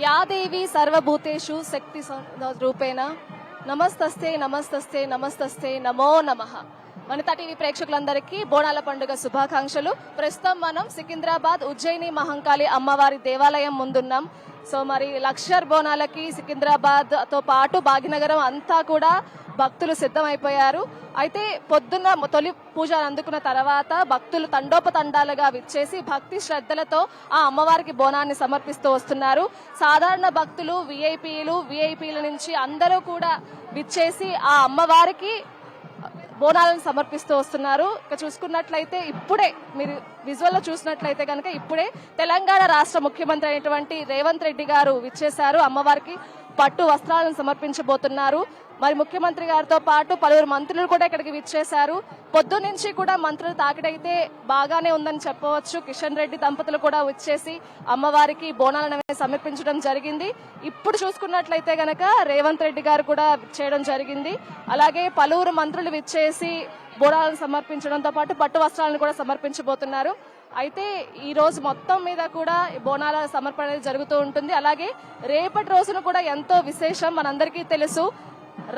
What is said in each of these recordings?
యాదేవి సర్వభూతేషు శక్తి రూపేణ. నమస్తస్తే నమస్తస్తే నమస్తస్తే నమో నమః. వనిత టీవీ ప్రేక్షకులందరికీ బోనాల పండుగ శుభాకాంక్షలు. ప్రస్తుతం మనం సికింద్రాబాద్ ఉజ్జయిని మహంకాళి అమ్మవారి దేవాలయం ముందున్నాం. సో మరి లక్షర్ బోనాలకి సికింద్రాబాద్తో పాటు భాగ్యనగరం అంతా కూడా భక్తులు సిద్ధమైపోయారు. అయితే పొద్దున్న తొలి పూజ అందుకున్న తర్వాత భక్తులు తండోపతండాలుగా విచ్చేసి భక్తి శ్రద్ధలతో ఆ అమ్మవారికి బోనాన్ని సమర్పిస్తూ వస్తున్నారు. సాధారణ భక్తులు విఐపీలు విఐపీల నుంచి అందరూ కూడా విచ్చేసి ఆ అమ్మవారికి బోనాలను సమర్పిస్తూ వస్తున్నారు. ఇక చూసుకున్నట్లయితే ఇప్పుడే మీరు విజువల్లో చూసినట్లయితే కనుక ఇప్పుడే తెలంగాణ రాష్ట్ర ముఖ్యమంత్రి అయినటువంటి రేవంత్ రెడ్డి గారు విచ్చేశారు అమ్మవారికి. పట్టు వస్త్రాలను సమర్పించబోతున్నారు. మరి ముఖ్యమంత్రి గారితో పాటు పలువురు మంత్రులు కూడా ఇక్కడికి విచ్చేశారు. పొద్దు నుంచి కూడా మంత్రులు తాకిడైతే బాగానే ఉందని చెప్పవచ్చు. కిషన్ రెడ్డి దంపతులు కూడా వచ్చేసి అమ్మవారికి బోనాలను సమర్పించడం జరిగింది. ఇప్పుడు చూసుకున్నట్లయితే గనక రేవంత్ రెడ్డి గారు కూడా చేయడం జరిగింది. అలాగే పలువురు మంత్రులు విచ్చేసి బోనాలను సమర్పించడంతో పాటు పట్టు వస్త్రాలను కూడా సమర్పించబోతున్నారు. అయితే ఈ రోజు మొత్తం మీద కూడా బోనాల సమర్పణ అనేది జరుగుతూ ఉంటుంది. అలాగే రేపటి రోజున కూడా ఎంతో విశేషం మనందరికీ తెలుసు.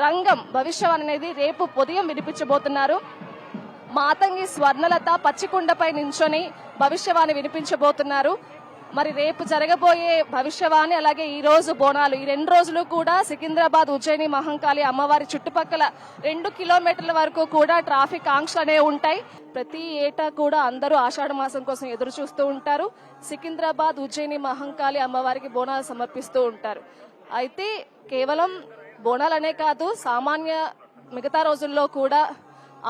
రంగం భవిష్యవాణి అనేది రేపు ఉదయం వినిపించబోతున్నారు. మాతంగి స్వర్ణలత పచ్చికుండపై నించొని భవిష్యవాణి వినిపించబోతున్నారు. మరి రేపు జరగబోయే భవిష్యవాణి అలాగే ఈ రోజు బోనాలు. ఈ రెండు రోజులు కూడా సికింద్రాబాద్ ఉజ్జయిని మహంకాళి అమ్మవారి చుట్టుపక్కల రెండు కిలోమీటర్ల వరకు కూడా ట్రాఫిక్ ఆంక్షలు అనేవి ఉంటాయి. ప్రతి ఏటా కూడా అందరూ ఆషాఢ మాసం కోసం ఎదురు చూస్తూ ఉంటారు. సికింద్రాబాద్ ఉజ్జయిని మహంకాళి అమ్మవారికి బోనాలు సమర్పిస్తూ ఉంటారు. అయితే కేవలం బోనాలనే కాదు సామాన్య మిగతా రోజుల్లో కూడా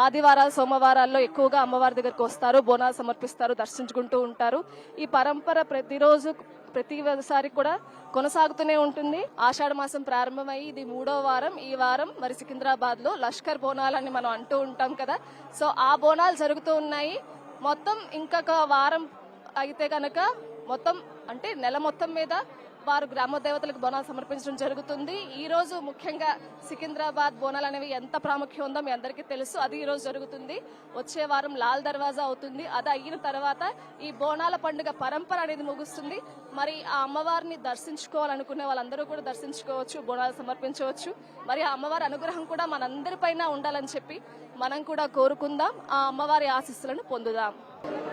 ఆదివారాలు సోమవారాల్లో ఎక్కువగా అమ్మవారి దగ్గరికి వస్తారు బోనాలు సమర్పిస్తారు దర్శించుకుంటూ ఉంటారు. ఈ పరంపర ప్రతిరోజు ప్రతిసారి కూడా కొనసాగుతూనే ఉంటుంది. ఆషాఢ మాసం ప్రారంభమై ఇది మూడో వారం. ఈ వారం మరి సికింద్రాబాద్లో లష్కర్ బోనాలని మనం అంటూ ఉంటాం కదా. సో ఆ బోనాలు జరుగుతూ ఉన్నాయి. మొత్తం ఇంకొక వారం అయితే కనుక మొత్తం అంటే నెల మొత్తం మీద వారు గ్రామ దేవతలకు బోనాలు సమర్పించడం జరుగుతుంది. ఈ రోజు ముఖ్యంగా సికింద్రాబాద్ బోనాలు అనేవి ఎంత ప్రాముఖ్యం ఉందో మీ అందరికీ తెలుసు. అది ఈ రోజు జరుగుతుంది. వచ్చే వారం లాల్ దర్వాజా అవుతుంది. అది అయిన తర్వాత ఈ బోనాల పండుగ పరంపర అనేది ముగుస్తుంది. మరి ఆ అమ్మవారిని దర్శించుకోవాలనుకునే వాళ్ళందరూ కూడా దర్శించుకోవచ్చు బోనాలు సమర్పించవచ్చు. మరి ఆ అమ్మవారి అనుగ్రహం కూడా మనందరిపైన ఉండాలని చెప్పి మనం కూడా కోరుకుందాం. ఆ అమ్మవారి ఆశీస్సులను పొందుదాం.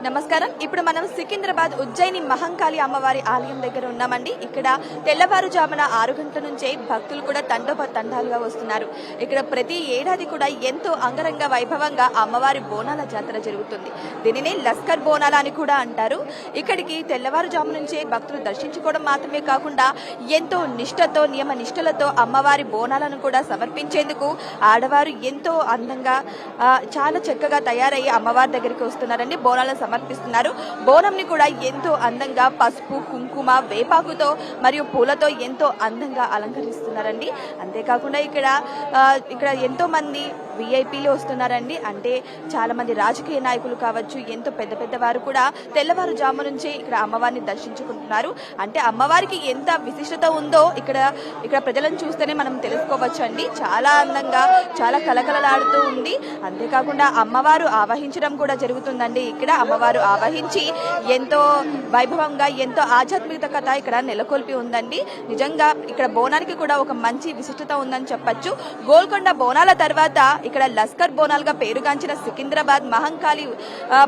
నమస్కారం. ఇప్పుడు మనం సికింద్రాబాద్ ఉజ్జయిని మహంకాళి అమ్మవారి ఆలయం దగ్గర ఉన్నామండి. ఇక్కడ తెల్లవారుజామున ఆరు గంటల నుంచే భక్తులు కూడా తండోప తండాలుగా వస్తున్నారు. ఇక్కడ ప్రతి ఏడాది కూడా ఎంతో అంగరంగ వైభవంగా అమ్మవారి బోనాల జాతర జరుగుతుంది. దీనినే లస్కర్ బోనాల అని కూడా అంటారు. ఇక్కడికి తెల్లవారుజాము నుంచే భక్తులు దర్శించుకోవడం మాత్రమే కాకుండా ఎంతో నిష్ఠతో నియమ నిష్ఠలతో అమ్మవారి బోనాలను కూడా సమర్పించేందుకు ఆడవారు ఎంతో అందంగా చాలా చక్కగా తయారయ్యి అమ్మవారి దగ్గరికి వస్తున్నారండి. బోనాలను సమర్పిస్తున్నారు. బోనంని కూడా ఎంతో అందంగా పసుపు కుంకుమ వేపాకుతో మరియు పూలతో ఎంతో అందంగా అలంకరిస్తున్నారండి. అంతేకాకుండా ఇక్కడ ఇక్కడ ఎంతో మంది వీఐపీలు వస్తున్నారండి. అంటే చాలా మంది రాజకీయ నాయకులు కావచ్చు ఎంతో పెద్ద పెద్ద వారు కూడా తెల్లవారుజాము నుంచే ఇక్కడ అమ్మవారిని దర్శించుకుంటున్నారు. అంటే అమ్మవారికి ఎంత విశిష్టత ఉందో ఇక్కడ ఇక్కడ ప్రజలను చూస్తేనే మనం తెలుసుకోవచ్చు అండి చాలా అందంగా చాలా కలకలలాడుతూ ఉంది. అంతేకాకుండా అమ్మవారు ఆవహించడం కూడా జరుగుతుందండి. ఇక్కడ అమ్మవారు ఆవహించి ఎంతో వైభవంగా ఎంతో ఆధ్యాత్మికత ఇక్కడ నెలకొల్పి ఉందండి. నిజంగా ఇక్కడ బోనానికి కూడా ఒక మంచి విశిష్టత ఉందని చెప్పచ్చు. గోల్కొండ బోనాల తర్వాత ఇక్కడ లస్కర్ బోనాలుగా పేరుగాంచిన సికింద్రాబాద్ మహంకాళి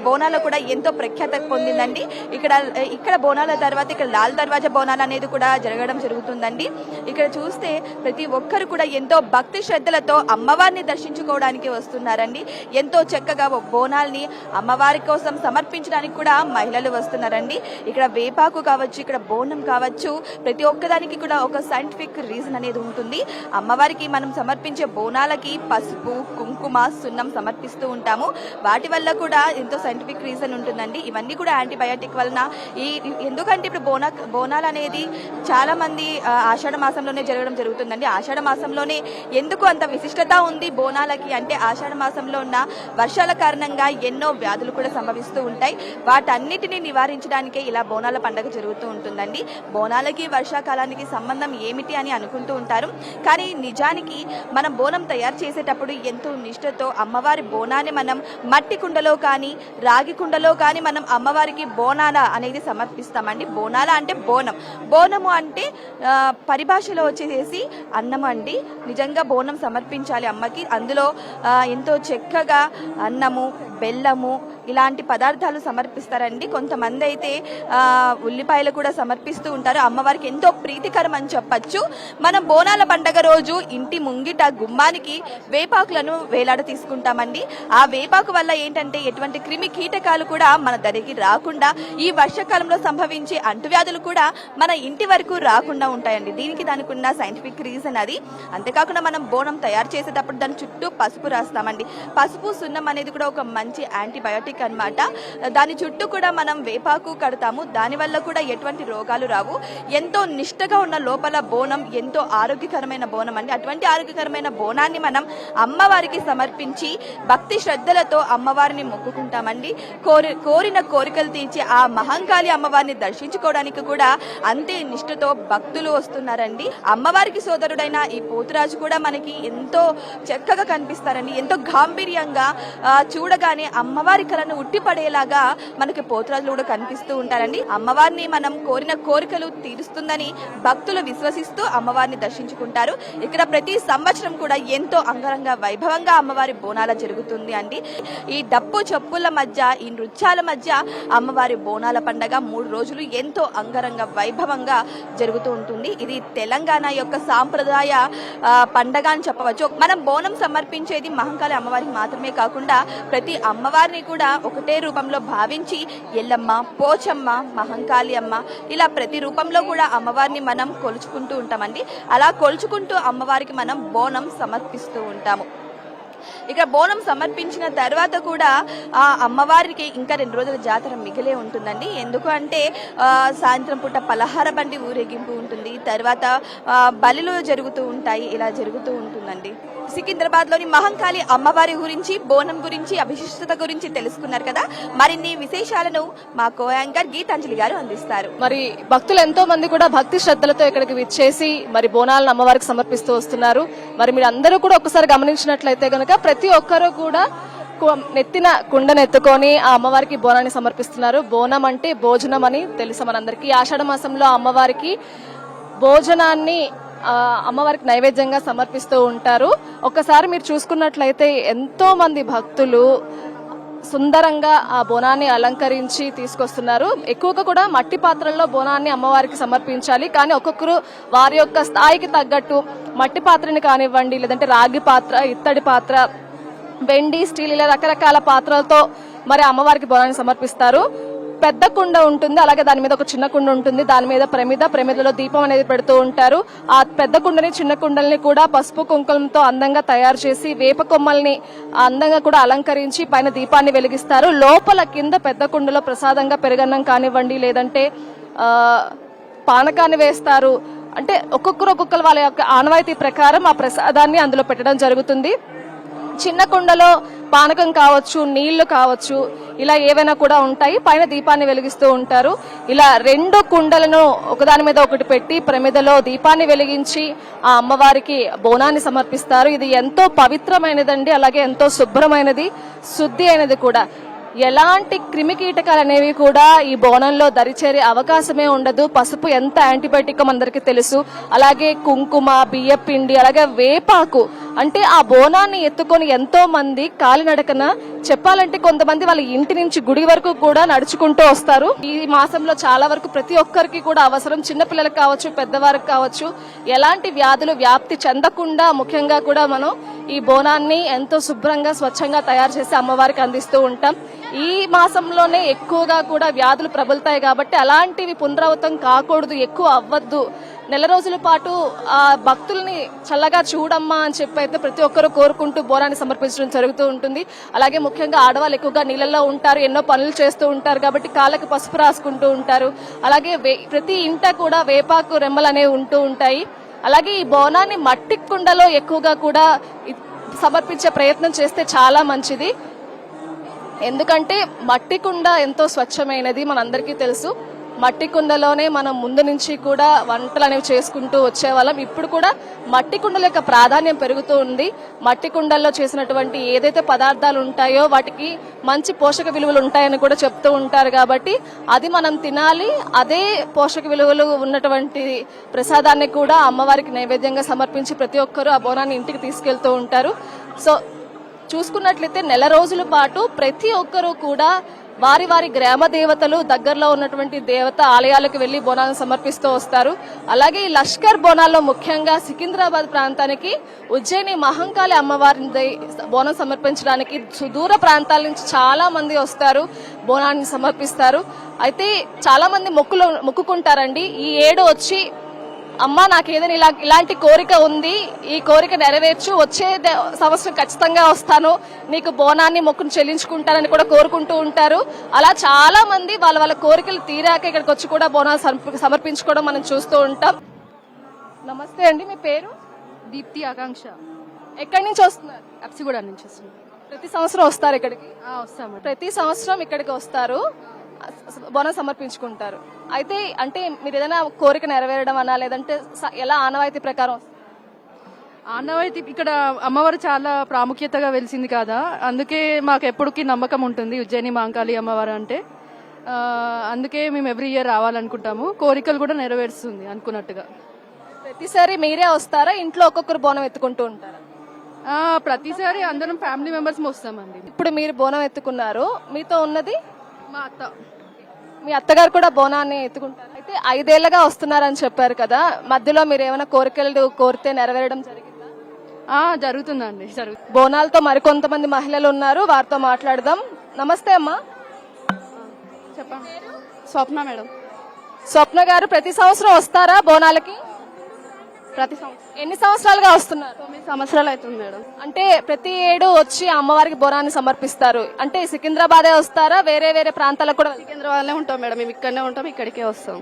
బోనాలు కూడా ఎంతో ప్రఖ్యాత పొందిందండి. ఇక్కడ ఇక్కడ బోనాల తర్వాత ఇక్కడ లాల్ దర్వాజా బోనాలు అనేది కూడా జరగడం జరుగుతుందండి. ఇక్కడ చూస్తే ప్రతి ఒక్కరు కూడా ఎంతో భక్తి శ్రద్ధలతో అమ్మవారిని దర్శించుకోవడానికి వస్తున్నారండి. ఎంతో చక్కగా బోనాల్ని అమ్మవారి కోసం సమర్పించడానికి కూడా మహిళలు వస్తున్నారండి. ఇక్కడ వేపాకు కావచ్చు ఇక్కడ బోనం కావచ్చు ప్రతి ఒక్కదానికి కూడా ఒక సైంటిఫిక్ రీజన్ అనేది ఉంటుంది. అమ్మవారికి మనం సమర్పించే బోనాలకి పసుపు కుంకుమ సున్నం సమర్పిస్తూ ఉంటాము. వాటి వల్ల కూడా ఎంతో సైంటిఫిక్ రీజన్ ఉంటుందండి. ఇవన్నీ కూడా యాంటీబయాటిక్ వలన ఈ ఎందుకంటే ఇప్పుడు బోనా బోనాలు అనేది చాలా మంది ఆషాఢ మాసంలోనే జరగడం జరుగుతుందండి. ఆషాఢ మాసంలోనే ఎందుకు అంత విశిష్టత ఉంది బోనాలకి అంటే ఆషాఢ మాసంలో ఉన్న వర్షాల కారణంగా ఎన్నో వ్యాధులు కూడా సంభవిస్తూ ఉంటాయి. వాటన్నిటిని నివారించడానికే ఇలా బోనాల పండుగ జరుగుతూ ఉంటుందండి. బోనాలకి వర్షాకాలానికి సంబంధం ఏమిటి అని అనుకుంటూ ఉంటారు. కానీ నిజానికి మనం బోనం తయారు చేసేటప్పుడు ఎంతో నిష్ఠతో అమ్మవారి బోనాన్ని మనం మట్టి కుండలో కానీ రాగి కుండలో కానీ మనం అమ్మవారికి బోనాల అనేది సమర్పిస్తామండి. బోనాల అంటే బోనం. బోనము అంటే పరిభాషలో వచ్చేసి అన్నం అండి. నిజంగా బోనం సమర్పించాలి అమ్మకి. అందులో ఎంతో చక్కగా అన్నము బెల్లము ఇలాంటి పదార్థాలు సమర్పిస్తారండి. కొంతమంది అయితే ఉల్లిపాయలు కూడా సమర్పిస్తూ ఉంటారు. అమ్మవారికి ఎంతో ప్రీతికరం అని చెప్పచ్చు. మనం బోనాల పండగ రోజు ఇంటి ముంగిట గుమ్మానికి వేపాకులను వేలాడ తీసుకుంటామండి. ఆ వేపాకు వల్ల ఏంటంటే ఎటువంటి క్రిమి కీటకాలు కూడా మన దరికి రాకుండా ఈ వర్షాకాలంలో సంభవించే అంటువ్యాధులు కూడా మన ఇంటి వరకు రాకుండా ఉంటాయండి. దీనికి దానికి ఉన్న సైంటిఫిక్ రీజన్ అది. అంతేకాకుండా మనం బోనం తయారు చేసేటప్పుడు దాని చుట్టూ పసుపు రాస్తామండి. పసుపు సున్నం అనేది కూడా ఒక మంచి మంచి యాంటీబయాటిక్ అన్నమాట. దాని చుట్టూ కూడా మనం వేపాకు కడతాము. దానివల్ల కూడా ఎటువంటి రోగాలు రావు. ఎంతో నిష్టగా ఉన్న లోపల బోనం ఎంతో ఆరోగ్యకరమైన బోనం అండి. అటువంటి ఆరోగ్యకరమైన బోనాన్ని మనం అమ్మవారికి సమర్పించి భక్తి శ్రద్ధలతో అమ్మవారిని మొక్కుకుంటామండి. కోరి కోరిన కోరికలు తీర్చి ఆ మహంకాళి అమ్మవారిని దర్శించుకోవడానికి కూడా అంతే నిష్ఠతో భక్తులు వస్తున్నారండి. అమ్మవారికి సోదరుడైన ఈ పోతురాజు కూడా మనకి ఎంతో చక్కగా కనిపిస్తారండి. ఎంతో గాంభీర్యంగా చూడగా చూడగానే అమ్మవారి కళను ఉట్టిపడేలాగా మనకి పోతురాజులు కూడా కనిపిస్తూ ఉంటారండి. అమ్మవారిని మనం కోరిన కోరికలు తీరుస్తుందని భక్తులు విశ్వసిస్తూ అమ్మవారిని దర్శించుకుంటారు. ఇక్కడ ప్రతి సంవత్సరం కూడా ఎంతో అంగరంగ వైభవంగా అమ్మవారి బోనాల జరుగుతుంది అండి. ఈ డప్పు చెప్పుల మధ్య ఈ నృత్యాల మధ్య అమ్మవారి బోనాల పండగ మూడు రోజులు ఎంతో అంగరంగ వైభవంగా జరుగుతూ ఉంటుంది. ఇది తెలంగాణ యొక్క సాంప్రదాయ పండగ అని చెప్పవచ్చు. మనం బోనం సమర్పించేది మహంకాళి అమ్మవారికి మాత్రమే కాకుండా ప్రతి అమ్మవారిని కూడా ఒకటే రూపంలో భావించి ఎల్లమ్మ పోచమ్మ మహంకాళి అమ్మ ఇలా ప్రతి రూపంలో కూడా అమ్మవారిని మనం కొలుచుకుంటూ ఉంటామండి. అలా కొలుచుకుంటూ అమ్మవారికి మనం బోనం సమర్పిస్తూ ఉంటాము. ఇక్కడ బోనం సమర్పించిన తర్వాత కూడా ఆ అమ్మవారికి ఇంకా రెండు రోజుల జాతర మిగిలే ఉంటుందండి. ఎందుకు అంటే సాయంత్రం పూట పలహార బండి ఊరేగింపు ఉంటుంది. తర్వాత బలిలు జరుగుతూ ఉంటాయి. ఇలా జరుగుతూ ఉంటుందండి. సికింద్రాబాద్లోని మహంకాళి అమ్మవారి గురించి బోనం గురించి అవిశిష్టత గురించి తెలుసుకున్నారు కదా. మరిన్ని విశేషాలను మా కో యాంకర్ గీతాంజలి గారు అందిస్తారు. మరి భక్తులు ఎంతో మంది కూడా భక్తి శ్రద్ధలతో ఇక్కడికి విచ్చేసి మరి బోనాలను అమ్మవారికి సమర్పిస్తూ వస్తున్నారు. మరి మీరు అందరూ కూడా ఒకసారి గమనించినట్లయితే గనక ప్రతి ఒక్కరూ కూడా కు- నెత్తిన కుండను ఎత్తుకొని ఆ అమ్మవారికి బోనాన్ని సమర్పిస్తున్నారు. బోనం అంటే భోజనం అని తెలుసు మనందరికీ. ఆషాఢ మాసంలో అమ్మవారికి భోజనాన్ని అమ్మవారికి నైవేద్యంగా సమర్పిస్తూ ఉంటారు. ఒక్కసారి మీరు చూసుకున్నట్లయితే ఎంతో మంది భక్తులు సుందరంగా ఆ బోనాన్ని అలంకరించి తీసుకొస్తున్నారు. ఎక్కువగా కూడా మట్టి పాత్రల్లో బోనాన్ని అమ్మవారికి సమర్పించాలి. కానీ ఒక్కొక్కరు వారి యొక్క స్థాయికి తగ్గట్టు మట్టి పాత్రని కానివ్వండి లేదంటే రాగి పాత్ర ఇత్తడి పాత్ర వెండి స్టీల్ ఇలా రకరకాల పాత్రలతో మరి అమ్మవారికి బోనాన్ని సమర్పిస్తారు. పెద్ద కుండ ఉంటుంది అలాగే దాని మీద ఒక చిన్న కుండ ఉంటుంది. దాని మీద ప్రమిద ప్రమిదలో దీపం అనేది పెడుతూ ఉంటారు. ఆ పెద్ద కుండని చిన్న కుండల్ని కూడా పసుపు కుంకుమతో అందంగా తయారు చేసి వేప కొమ్మల్ని అందంగా కూడా అలంకరించి పైన దీపాన్ని వెలిగిస్తారు. లోపల కింద పెద్ద కుండలో ప్రసాదంగా పెరుగన్నం కానివ్వండి లేదంటే పానకాన్ని వేస్తారు. అంటే ఒక్కొక్కరు ఒక్కొక్కరు వాళ్ళ యొక్క ఆనవాయితీ ప్రకారం ఆ ప్రసాదాన్ని అందులో పెట్టడం జరుగుతుంది. చిన్న కుండలో పానకం కావచ్చు నీళ్ళు కావచ్చు ఇలా ఏవైనా కూడా ఉంటాయి. పైన దీపాన్ని వెలిగిస్తూ ఉంటారు. ఇలా రెండు కుండలను ఒకదాని మీద ఒకటి పెట్టి ప్రమిదలో దీపాన్ని వెలిగించి ఆ అమ్మవారికి బోనాన్ని సమర్పిస్తారు. ఇది ఎంతో పవిత్రమైనదండి అలాగే ఎంతో శుభ్రమైనది శుద్ధి అయినది కూడా. ఎలాంటి క్రిమి కీటకాలు అనేవి కూడా ఈ బోనంలో దరిచేరే అవకాశమే ఉండదు. పసుపు ఎంత యాంటీబయాటిక్ అందరికీ తెలుసు. అలాగే కుంకుమ బియ్యపిండి అలాగే వేపాకు అంటే ఆ బోనాన్ని ఎత్తుకొని ఎంతో మంది కాలినడకన చెప్పాలంటే కొంతమంది వాళ్ళ ఇంటి నుంచి గుడి వరకు కూడా నడుచుకుంటూ వస్తారు. ఈ మాసంలో చాలా వరకు ప్రతి ఒక్కరికి కూడా అవసరం. చిన్నపిల్లలకు కావచ్చు పెద్దవారికి కావచ్చు ఎలాంటి వ్యాధులు వ్యాప్తి చెందకుండా ముఖ్యంగా కూడా మనం ఈ బోనాన్ని ఎంతో శుభ్రంగా స్వచ్ఛంగా తయారు చేసి అమ్మవారికి అందిస్తూ ఉంటాం. ఈ మాసంలోనే ఎక్కువగా కూడా వ్యాధులు ప్రబలుతాయి కాబట్టి అలాంటివి పునరావృతం కాకూడదు ఎక్కువ అవ్వద్దు నెల రోజుల పాటు ఆ భక్తుల్ని చల్లగా చూడమ్మా అని చెప్పి అయితే ప్రతి ఒక్కరూ కోరుకుంటూ బోనాన్ని సమర్పించడం జరుగుతూ ఉంటుంది. అలాగే ముఖ్యంగా ఆడవాళ్ళు ఎక్కువగా నీళ్ళల్లో ఉంటారు ఎన్నో పనులు చేస్తూ ఉంటారు కాబట్టి కాళ్ళకి పసుపు రాసుకుంటూ ఉంటారు. అలాగే వే- ప్రతి ఇంట కూడా వేపాకు రెమ్మలు అనేవి ఉంటూ ఉంటాయి. అలాగే ఈ బోనాన్ని మట్టి కుండలో ఎక్కువగా కూడా సమర్పించే ప్రయత్నం చేస్తే చాలా మంచిది. ఎందుకంటే మట్టి కుండ ఎంతో స్వచ్ఛమైనది మనందరికీ తెలుసు. మట్టి కుండలోనే మనం ముందు నుంచి కూడా వంటలు అనేవి చేసుకుంటూ వచ్చేవాళ్ళం. ఇప్పుడు కూడా మట్టి కుండల యొక్క ప్రాధాన్యం పెరుగుతూ ఉంది. మట్టి కుండల్లో చేసినటువంటి ఏదైతే పదార్థాలు ఉంటాయో వాటికి మంచి పోషక విలువలు ఉంటాయని కూడా చెప్తూ ఉంటారు కాబట్టి అది మనం తినాలి. అదే పోషక విలువలు ఉన్నటువంటి ప్రసాదాన్ని కూడా అమ్మవారికి నైవేద్యంగా సమర్పించి ప్రతి ఒక్కరూ ఆ బోనాన్ని ఇంటికి తీసుకెళ్తూ ఉంటారు. సో చూసుకున్నట్లయితే నెల రోజుల పాటు ప్రతి ఒక్కరూ కూడా వారి వారి గ్రామ దేవతలు దగ్గరలో ఉన్నటువంటి దేవత ఆలయాలకు వెళ్ళి బోనాలను సమర్పిస్తూ వస్తారు. అలాగే ఈ లష్కర్ బోనాల్లో ముఖ్యంగా సికింద్రాబాద్ ప్రాంతానికి ఉజ్జయిని మహంకాళి అమ్మవారిని బోనం సమర్పించడానికి సుదూర ప్రాంతాల నుంచి చాలా మంది వస్తారు బోనాన్ని సమర్పిస్తారు. అయితే చాలా మంది మొక్కులు మొక్కుకుంటారండి. ఈ ఏడు వచ్చి అమ్మ నాకు ఏదైనా ఇలా ఇలాంటి కోరిక ఉంది. ఈ కోరిక నెరవేర్చు. వచ్చే సంవత్సరం ఖచ్చితంగా వస్తాను. నీకు బోనాన్ని మొక్కును చెల్లించుకుంటానని కూడా కోరుకుంటూ ఉంటారు. అలా చాలా మంది వాళ్ళ వాళ్ళ కోరికలు తీరాక ఇక్కడికి వచ్చి కూడా బోనాలు సమర్ప- సమర్పించుకోవడం మనం చూస్తూ ఉంటాం. నమస్తే అండి మీ పేరు? దీప్తి ఆకాంక్ష. ఎక్కడి నుంచి వస్తున్నారు? అప్సిగూడ నుంచి వస్తున్నాం. ప్రతి సంవత్సరం వస్తారు ఇక్కడికి? ప్రతి సంవత్సరం ఇక్కడికి వస్తారు. బోనం సమర్పించుకుంటారు. అయితే అంటే మీరు ఏదైనా కోరిక నెరవేరడం అన్నా లేదంటే ఎలా ఆనవాయితీ ప్రకారం? ఆనవాయితీ ఇక్కడ అమ్మవారు చాలా ప్రాముఖ్యతగా వెలిసింది కదా. అందుకే మాకు ఎప్పటికీ నమ్మకం ఉంటుంది ఉజ్జయిని మాంకాళి అమ్మవారు అంటే. అందుకే మేము ఎవ్రీ ఇయర్ రావాలనుకుంటాము. కోరికలు కూడా నెరవేరుస్తుంది అనుకున్నట్టుగా. ప్రతిసారి మీరే వస్తారా? ఇంట్లో ఒక్కొక్కరు బోనం ఎత్తుకుంటూ ఉంటారా? ప్రతిసారి అందరం ఫ్యామిలీ మెంబర్స్ వస్తామండి ఇప్పుడు మీరు బోనం ఎత్తుకున్నారు. మీతో ఉన్నది? మా అత్త. మీ అత్తగారు కూడా బోనాన్ని ఎత్తుకుంటారు. అయితే ఐదేళ్ళగా వస్తున్నారని చెప్పారు కదా మధ్యలో మీరు ఏమైనా కోరికలు కోరితే నెరవేరడం జరిగిందా? జరుగుతుందండి జరుగుతుంది బోనాలతో మరికొంతమంది మహిళలు ఉన్నారు వారితో మాట్లాడదాం. నమస్తే అమ్మా. చెప్పండి. స్వప్న మేడం. స్వప్న గారు ప్రతి సంవత్సరం వస్తారా బోనాలకి? ప్రతి సంవత్సరం. ఎన్ని సంవత్సరాలుగా వస్తున్నారు? తొమ్మిది సంవత్సరాలు అవుతుంది మేడం. అంటే ప్రతి ఏడు వచ్చి అమ్మవారికి బోనాన్ని సమర్పిస్తారు. అంటే సికింద్రాబాదే వస్తారా? వేరే వేరే ప్రాంతాలకు కూడా? సికింద్రాబాద్లో ఉంటాం మేడం. మేము ఇక్కడనే ఉంటాం ఇక్కడికే వస్తాం.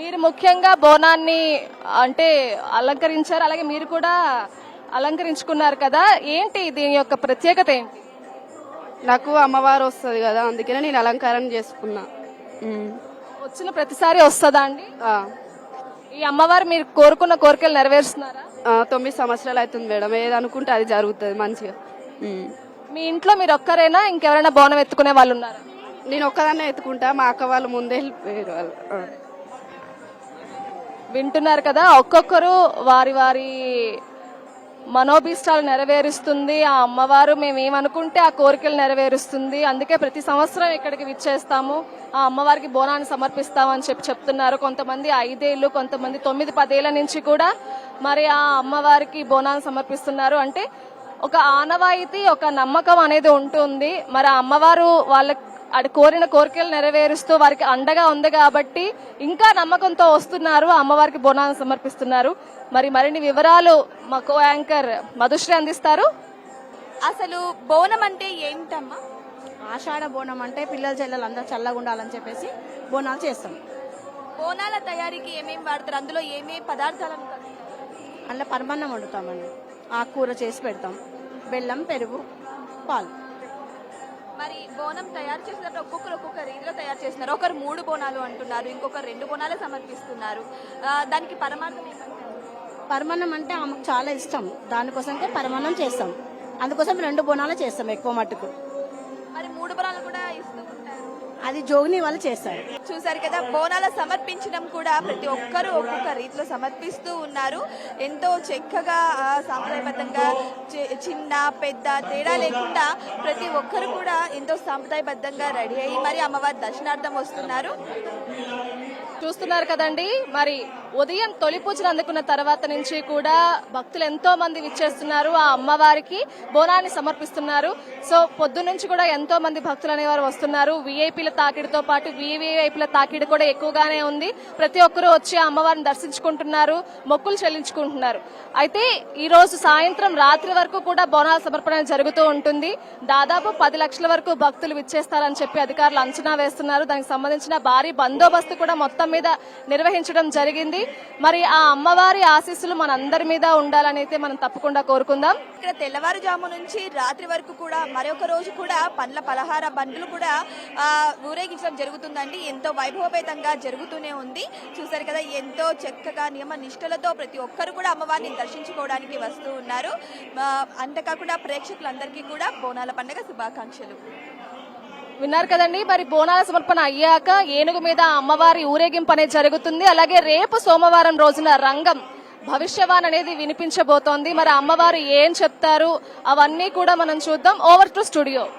మీరు ముఖ్యంగా బోనాన్ని అంటే అలంకరించారు అలాగే మీరు కూడా అలంకరించుకున్నారు కదా. ఏంటి దీని యొక్క ప్రత్యేకత ఏంటి? నాకు అమ్మవారు వస్తుంది కదా అందుకనే నేను అలంకారం చేసుకున్నా. వచ్చిన ప్రతిసారి వస్తుందా అండి. ఈ అమ్మవారు మీరు కోరుకున్న కోరికలు నెరవేరుస్తున్నారా? ఆ, తొమ్మిది సంవత్సరాలు అవుతుంది మేడం. ఏది అనుకుంటే అది జరుగుతుంది మంచిగా. ఉమ్. మీ ఇంట్లో మీరు ఒక్కరైనా? ఇంకెవరైనా బోనం ఎత్తుకునే వాళ్ళు ఉన్నారా? నేను ఒక్కదాన్నే ఎత్తుకుంటా. మా అక్క వాళ్ళు ముందే వెళ్ళిపోయారు వాళ్ళు. ఆ. వింటున్నారు కదా ఒక్కొక్కరు వారి వారి మనోభీష్టాలు నెరవేరుస్తుంది. ఆ అమ్మవారు మేము ఏమనుకుంటే ఆ కోరికలు నెరవేరుస్తుంది. అందుకే ప్రతి సంవత్సరం ఇక్కడికి విచ్చేస్తాము. ఆ అమ్మవారికి బోనాన్ని సమర్పిస్తామని చెప్పి చెప్తున్నారు. కొంతమంది ఐదేళ్ళు కొంతమంది తొమ్మిది పదేళ్ళ నుంచి కూడా మరి ఆ అమ్మవారికి బోనాన్ని సమర్పిస్తున్నారు. అంటే ఒక ఆనవాయితీ ఒక నమ్మకం అనేది ఉంటుంది. మరి ఆ అమ్మవారు వాళ్ళకి అది కోరిన కోరికలు నెరవేరుస్తూ వారికి అండగా ఉంది కాబట్టి ఇంకా నమ్మకంతో వస్తున్నారు అమ్మవారికి బోనాన్ని సమర్పిస్తున్నారు. మరి మరిన్ని వివరాలు మా కో యాంకర్ మధుశ్రీ అందిస్తారు. అసలు బోనం అంటే ఏమిటమ్మా ఆషాఢ బోనం అంటే పిల్లల చెల్లెలు అందరూ చల్లగా ఉండాలని చెప్పేసి బోనాలు చేస్తాం. బోనాల తయారీకి ఏమేమి వాడతారు? అందులో ఏమేమి పదార్థాలను కలుపుతారు? అందులో పరమాన్నం వండుతామండి. ఆకుకూర చేసి పెడతాం. బెల్లం పెరుగు పాలు. మరి బోనం తయారు చేసినప్పుడు ఒక్కొక్కరు ఒక్కొక్క రీతిలో తయారు చేస్తున్నారు. ఒకరు మూడు బోనాలు అంటున్నారు ఇంకొకరు రెండు బోనాలే సమర్పిస్తున్నారు. దానికి పరమార్థం పరమాన్నం అంటే ఆమెకు చాలా ఇష్టం. దానికోసంకే పరమాన్నం చేస్తాం. అందుకోసం రెండు బోనాలు చేస్తాం ఎక్కువ మట్టుకు. మరి మూడు బోనాలు కూడా ఇస్తూ. అది జోగిని వాళ్ళు చేస్తారు చూసారు కదా బోనాల సమర్పించడం కూడా ప్రతి ఒక్కరూ ఒక్కొక్క రీతిలో సమర్పిస్తూ ఉన్నారు. ఎంతో చక్కగా ఆ, సాంప్రదాయబద్ధంగా చిన్న పెద్ద తేడా లేకుండా ప్రతి ఒక్కరు కూడా ఎంతో సాంప్రదాయబద్ధంగా రెడీ అయ్యి మరి అమ్మవారి దర్శనార్థం వస్తున్నారు. చూస్తున్నారు కదండి. మరి ఉదయం తొలి పూజలు అందుకున్న తర్వాత నుంచి కూడా భక్తులు ఎంతో మంది విచ్చేస్తున్నారు. ఆ అమ్మవారికి బోనాన్ని సమర్పిస్తున్నారు. సో పొద్దు నుంచి కూడా ఎంతో మంది భక్తులు అనేవారు వస్తున్నారు. విఐపీల తాకిడితో పాటు వివిఐపీల తాకిడి కూడా ఎక్కువగానే ఉంది. ప్రతి ఒక్కరూ వచ్చి ఆ అమ్మవారిని దర్శించుకుంటున్నారు మొక్కులు చెల్లించుకుంటున్నారు. అయితే ఈ రోజు సాయంత్రం రాత్రి వరకు కూడా బోనాల సమర్పణ జరుగుతూ ఉంటుంది. దాదాపు పది లక్షల వరకు భక్తులు విచ్చేస్తారని చెప్పి అధికారులు అంచనా వేస్తున్నారు. దానికి సంబంధించిన భారీ బందోబస్తు కూడా మొత్తం మీద నిర్వహించడం జరిగింది. మరి ఆ అమ్మవారి ఆశీస్సులు మనందరి మీద ఉండాలని అయితే మనం తప్పకుండా కోరుకుందాం. ఇక్కడ తెల్లవారుజాము నుంచి రాత్రి వరకు కూడా మరొక రోజు కూడా పండ్ల పలహార బండ్లు కూడా ఊరేగించడం జరుగుతుందండి. ఎంతో వైభవపేతంగా జరుగుతూనే ఉంది. చూసారు కదా ఎంతో చక్కగా నియమ నిష్ఠలతో ప్రతి ఒక్కరు కూడా అమ్మవారిని దర్శించుకోవడానికి వస్తూ ఉన్నారు. అంతేకాకుండా ప్రేక్షకులందరికీ కూడా బోనాల పండుగ శుభాకాంక్షలు. విన్నారు కదండి. మరి బోనాల సమర్పణ అయ్యాక ఏనుగు మీద అమ్మవారి ఊరేగింపు అనేది జరుగుతుంది. అలాగే రేపు సోమవారం రోజున రంగం భవిష్యవాణి అనేది వినిపించబోతోంది. మరి అమ్మవారు ఏం చెప్తారు? అవన్నీ కూడా మనం చూద్దాం. Over to studio